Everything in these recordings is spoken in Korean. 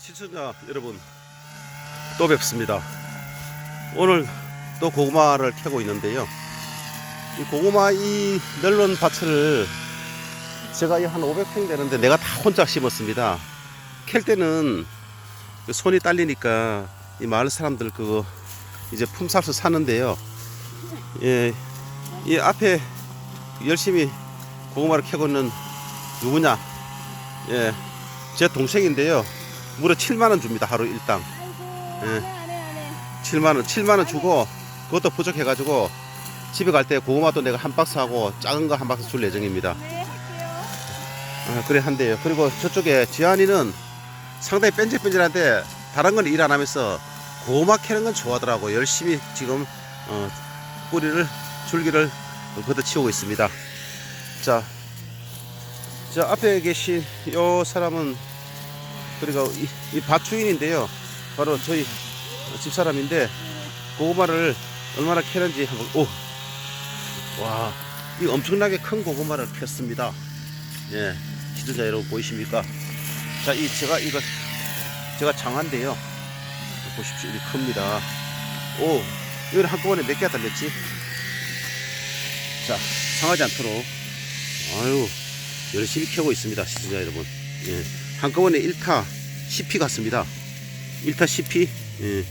시청자 여러분 또 뵙습니다. 오늘 또 고구마를 캐고 있는데요. 이 고구마 이 멜론 밭을 제가 이 한 500평 되는데 내가 다 혼자 심었습니다. 캘 때는 그 손이 딸리니까 이 마을 사람들 그거 이제 품삯을 사는데요. 예, 이 앞에 열심히 고구마를 캐고 있는 누구냐? 예, 제 동생인데요. 무려 7만 원 줍니다 하루 일당. 아이고 예. 안해 안해 안해 7만 원, 7만 원 주고 그것도 부족해가지고 집에 갈 때 고구마도 내가 한 박스 하고 작은 거 한 박스 줄 예정입니다. 네 할게요 아, 그래 한대요. 그리고 저쪽에 지한이는 상당히 뺀질뺀질한데 다른 건 일 안 하면서 고구마 캐는 건 좋아하더라고. 열심히 지금 어, 뿌리를 줄기를 걷어치우고 있습니다. 자, 저 앞에 계신 요 사람은 그리고 이, 이 밭주인인데요. 바로 저희 집사람인데 고구마를 얼마나 캐는지 한번 오, 와, 이 엄청나게 큰 고구마를 폈습니다. 예, 시청자 여러분 보이십니까? 자, 이 제가 이거 제가 장한데요. 보십시오, 이 큽니다. 오, 이걸 한꺼번에 몇 개가 달렸지? 자, 상하지 않도록 아유 열심히 캐고 있습니다, 시청자 여러분. 예, 한꺼번에 1타 10피 같습니다. 1타 10피. 예.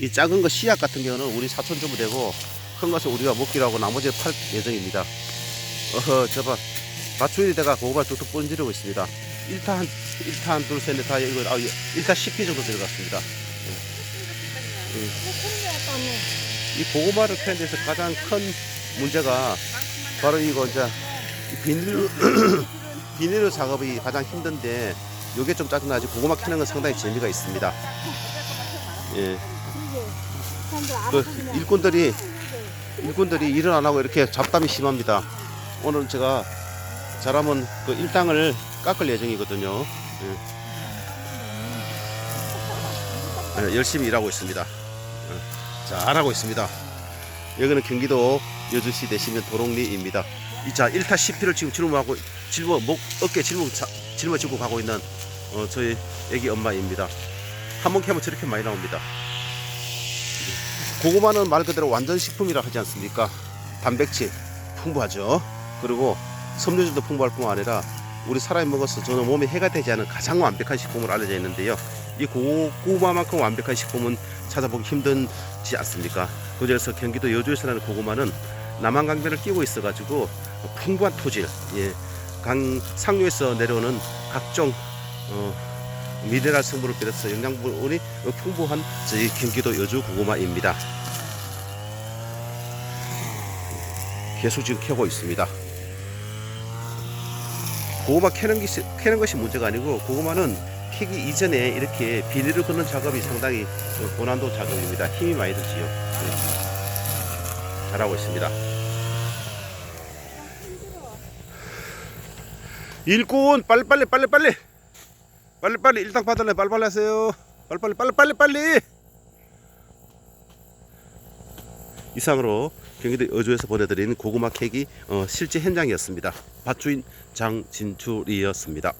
이 작은 거 씨앗 같은 경우는 우리 사촌 주부 되고 큰 것은 우리가 먹기로 하고 나머지 팔 예정입니다. 어허, 저봐. 밭주인에다가 고구마를 뚝뚝 번지르고 있습니다. 1타 한, 1타 한, 둘, 셋, 넷, 다, 이거, 아, 1타 10피 정도 들어갔습니다. 이 고구마를 캐는 데서 가장 큰 문제가 바로 이거 이제 이 비닐, 비닐 작업이 가장 힘든데 요게 좀 짜증나지 고구마 캐는 건 상당히 재미가 있습니다. 예. 그 일꾼들이 일꾼들이 일을 안 하고 이렇게 잡담이 심합니다. 오늘 제가 잘하면 그 일당을 깎을 예정이거든요. 예. 예, 열심히 일하고 있습니다. 예, 잘하고 있습니다. 여기는 경기도 여주시 대시면 도롱리입니다. 이자 1타 10피를 지금 짊어하고 짊어 목 어깨 짊어 자- 짊어 지고 가고 있는 어, 저희 애기 엄마입니다. 한 번 캐면 저렇게 많이 나옵니다. 고구마는 말 그대로 완전 식품이라 하지 않습니까? 단백질 풍부하죠. 그리고 섬유질도 풍부할 뿐만 아니라 우리 사람이 먹어서 저는 몸에 해가 되지 않은 가장 완벽한 식품으로 알려져 있는데요. 이 고구마만큼 완벽한 식품은 찾아보기 힘들지 않습니까? 그중에서 경기도 여주에서 나는 고구마는 남한강변을 끼고 있어가지고 풍부한 토질, 예, 강 상류에서 내려오는 각종 어, 미네랄 성분을 비롯해서 영양분이 풍부한 저희 경기도 여주 고구마입니다. 계속 지금 캐고 있습니다. 고구마 캐는 것이, 캐는 것이 문제가 아니고 고구마는 캐기 이전에 이렇게 비닐을 걷는 작업이 상당히 어, 고난도 작업입니다. 힘이 많이 들지요. 네. 잘하고 있습니다. 일꾼 빨리빨리 빨리빨리. 빨리빨리 일당 받을래 빨리빨리 하세요. 빨리빨리 빨리빨리 빨리. 이상으로 경기도 여주에서 보내드린 고구마 캐기 어, 실제 현장이었습니다. 밭주인 장진출이었습니다